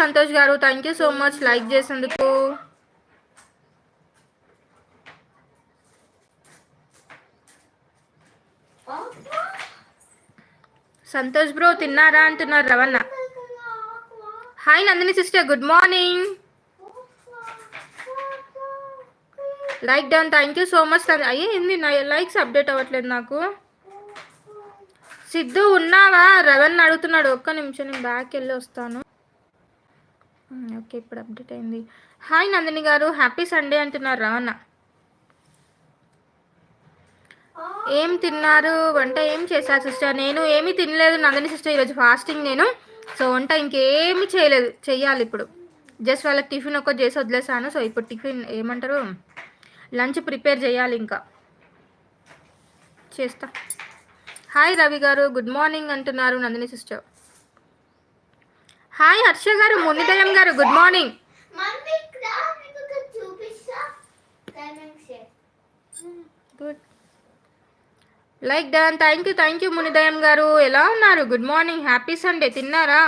సంతోష్ గారు thank you so much like చేసేందుకు Santosh bro తిన్నారా అంటున్నారు Ravana. Hi Nandini sister good morning like done thank you so much అయ్యే ఏంది? నా లైక్స్ అప్డేట్ అవ్వట్లేదు నాకు. సిద్ధు ఉన్నావా? రవణ్ అడుగుతున్నాడు. ఒక్క నిమిషం నేను బ్యాక్ వెళ్ళి వస్తాను. ఓకే ఇప్పుడు అప్డేట్ అయింది. హాయ్ నందిని గారు హ్యాపీ సండే అంటున్నారు రవణ. ఏం తిన్నారు? వంట ఏం చేశారు సిస్టర్? నేను ఏమీ తినలేదు నందిని సిస్టర్ ఈరోజు ఫాస్టింగ్ నేను. సో వంట ఇంకేమి చేయలేదు చెయ్యాలి ఇప్పుడు. జస్ట్ వాళ్ళకి టిఫిన్ ఒక్కటి చేసి వదిలేసాను సో ఇప్పుడు టిఫిన్ ఏమంటారు? లంచ్ ప్రిపేర్ చేయాలి ఇంకా. చేస్తా. హాయ్ రవి గారు గుడ్ మార్నింగ్ అంటున్నారు నందిని సిస్టర్. హాయ్ హర్ష గారు మునిదయం గారు good morning. Good like done thank you thank you Munidayam గారు. ఎలా ఉన్నారు? గుడ్ మార్నింగ్ హ్యాపీ సండే తిన్నారా?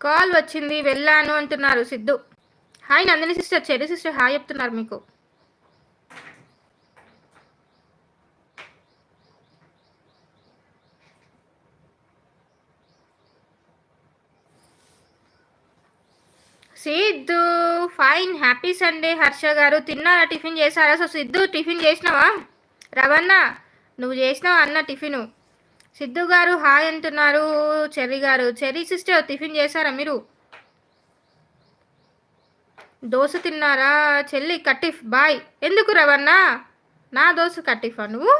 కాల్ వచ్చింది వెళ్ళాను అంటున్నారు Siddhu. Hi Nandini sister Cherry sister hi చెప్తున్నారు మీకు. Siddhu fine happy Sunday Harsha గారు. తిన్నారా టిఫిన్ చేశారా? సో సిద్ధు టిఫిన్ చేసినావా? రవణ నువ్వు చేసినావా అన్న టిఫిను? సిద్ధు గారు హాయ్ అంటున్నారు. చెర్రీ గారు చెర్రీ సిస్టర్ టిఫిన్ చేశారా మీరు? దోశ తిన్నారా? చెల్లి కట్టిఫ్ బాయ్. ఎందుకు రవన్నా నా దోశ కటిఫా నువ్వు?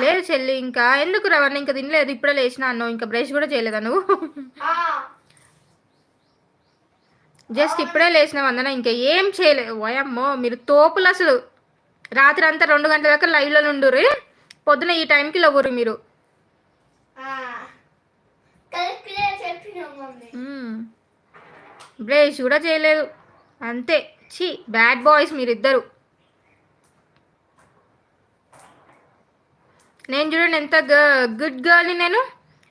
లేదు చెల్లి ఇంకా. ఎందుకు రవన్న ఇంకా తినలేదు. ఇప్పుడే లేచిన అన్నావు. ఇంకా బ్రష్ కూడా చేయలేదా నువ్వు? జస్ట్ ఇప్పుడే లేచిన వందన? ఇంకా ఏం చేయలేదు ఓయమ్మో మీరు తోపులు అసలు. రాత్రి అంతా రెండు గంటల దాకా లైవ్లో ఉండుర్రి. పొద్దున ఈ టైంకి లవ్వురు మీరు. బ్రష్ కూడా చేయలేదు. అంతే. ఛీ బ్యాడ్ బాయ్స్ మీరిద్దరు. నేను చూడండి ఎంత గుడ్ గర్ల్ని నేను.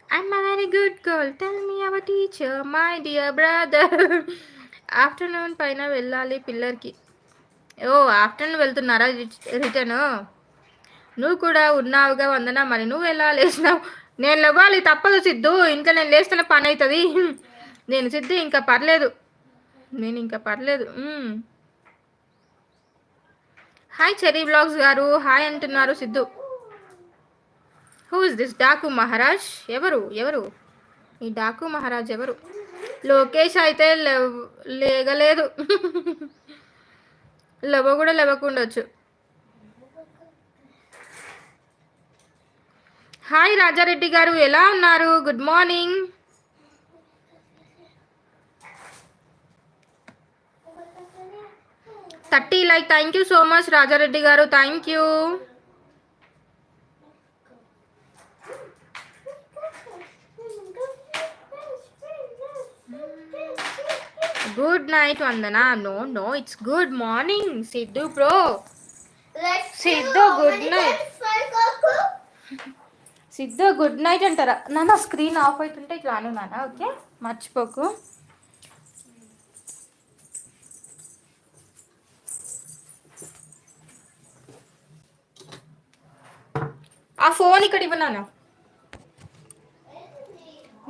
I'm a very good girl tell me our teacher my dear brother afternoon పైన వెళ్ళాలి పిల్లర్కి ఓ ఆఫ్టర్నూన్ వెళ్తున్నారా రిటర్న్ నువ్వు కూడా ఉన్నావుగా వందన మరి నువ్వు ఎలా లేచినావు? నేను లేవాలి తప్పదు సిద్ధు. ఇంకా నేను లేస్తున్న పని అవుతుంది నేను సిద్ధు ఇంకా పర్లేదు. నేను ఇంకా పర్లేదు. హాయ్ చెరీ బ్లాగ్స్ గారు. హాయ్ అంటున్నారు Siddhu. Who is this Daku Maharaj ఎవరు? ఎవరు? ఈ డాకు మహారాజ్ ఎవరు? లోకేష్ అయితే లేగలేదు. లెవో కూడా లేవకుండొచ్చు హాయ్ రాజారెడ్డి గారు ఎలా ఉన్నారు? Good morning. Thirty like thank you so much Rajareddy గారు thank you. Good night Vandana no no it's good morning Siddhu bro Siddhu, good night. Siddhu good night అంటారా? నాన్న స్క్రీన్ ఆఫ్ అవుతుంటే ఇట్లా అను నాన్న ఓకే? మర్చిపోకు. ఆ ఫోన్ ఇక్కడ ఇవ్వనానా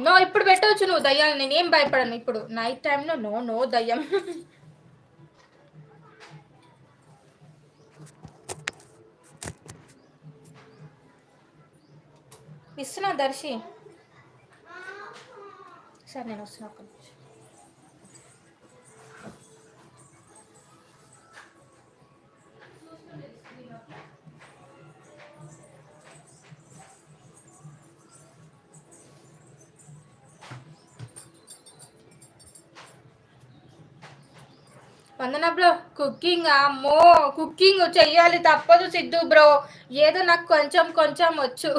no ఇప్పుడు పెట్టవచ్చు నువ్వు దయ్యాలు. నేనేం భయపడను ఇప్పుడు? నైట్ టైంలో నో నో దయ్యం. ఇస్తున్నా దర్శి. సరే నేను వస్తున్నా వందన బ్రో కుకింగ్ అమ్మో కుకింగ్ చెయ్యాలి తప్పదు సిద్ధు బ్రో. ఏదో నాకు కొంచెం కొంచెం వచ్చు.